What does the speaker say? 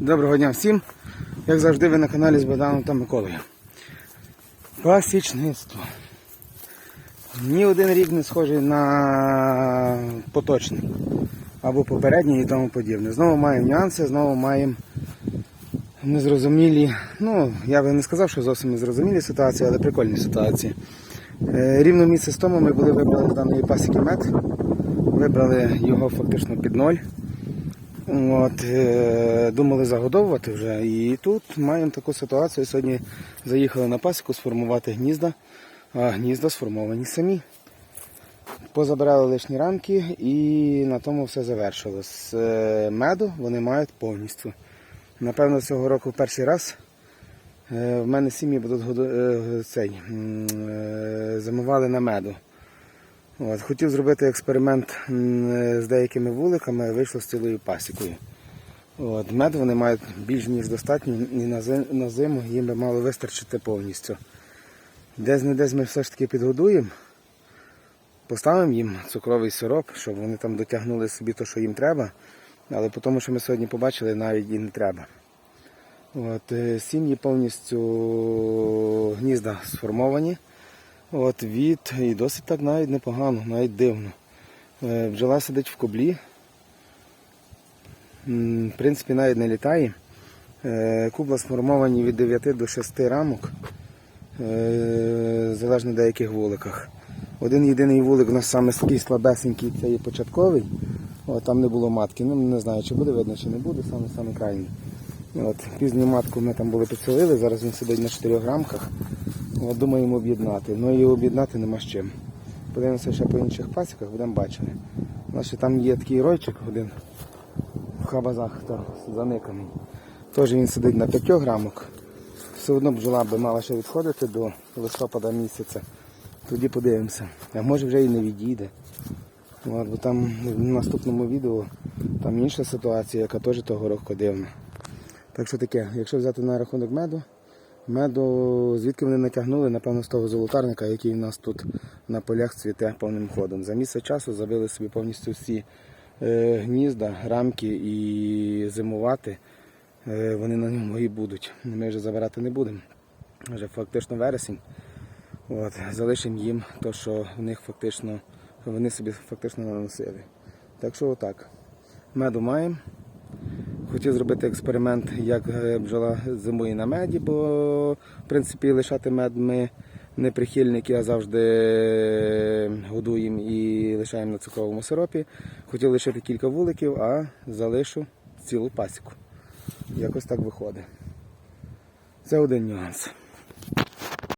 Доброго дня всім. Як завжди, ви на каналі з Богданом та Миколою. Пасічництво. Ні один рік не схожий на поточний або попередній і тому подібне. Знову маємо нюанси, знову маємо незрозумілі, ну, я би не сказав, що зовсім незрозумілі ситуації, але прикольні ситуації. Е, Рівно місяць тому ми були вибрали даної пасіки мед. Вибрали його фактично під ноль. От, е, думали загодовувати вже. І тут маємо таку ситуацію. Сьогодні заїхали на пасіку сформувати гнізда, а гнізда сформовані самі. Позабирали лишні рамки і на тому все завершилось. Е, Меду вони мають повністю. Напевно, цього року перший раз е, в мене сім'ї будуть цей, е, на меду. От, хотів зробити експеримент з деякими вуликами, вийшло з цілою пасікою. От, мед вони мають більш ніж достатньо, і на, зиму їм би мало вистачити повністю. Десь не десь ми все ж таки підгодуємо, поставимо їм цукровий сироп, щоб вони там дотягнули собі те, що їм треба. Але по тому, що ми сьогодні побачили, навіть і не треба. От, е, сім'ї повністю гнізда сформовані. От від і досить так навіть непогано, навіть дивно. Е, Бджола сидить в коблі. В принципі, навіть не літає. Е, Кубла сформовані від 9 до 6 рамок, е, залежно в деяких вуликах. Один єдиний вулик у нас саме такий слабесенький, це є початковий. От, там не було матки. Ну, не знаю, чи буде видно, чи не буде, саме саме крайній. От, пізню матку ми там були підселили, зараз він сидить на 4 рамках. От, думаємо об'єднати. Ну і об'єднати нема з чим. Подивимося ще по інших пасіках, будемо бачити. Ще там є такий ройчик один в хабазах то, заниканий. Теж він сидить на 5 грамок. Все одно бджола би мала ще відходити до листопада місяця. Тоді подивимося. А може вже і не відійде. От, бо там в наступному відео там інша ситуація, яка теж того року дивна. Так що таке, якщо взяти на рахунок меду, меду звідки вони натягнули, напевно, з того золотарника, який у нас тут на полях цвіте повним ходом. За місяць часу забили собі повністю всі е, гнізда, рамки і зимувати. Е, вони на ньому і будуть. Ми вже забирати не будемо. Вже фактично вересень. От, залишимо їм те, що в них фактично, вони собі фактично наносили. Так що отак. Меду маємо. Хотів зробити експеримент, як е, бджола зимує на меді, бо в принципі лишати мед ми не прихильники, а завжди годуємо і лишаємо на цукровому сиропі. Хотів лишити кілька вуликів, а залишу цілу пасіку. Якось так виходить. Це один нюанс.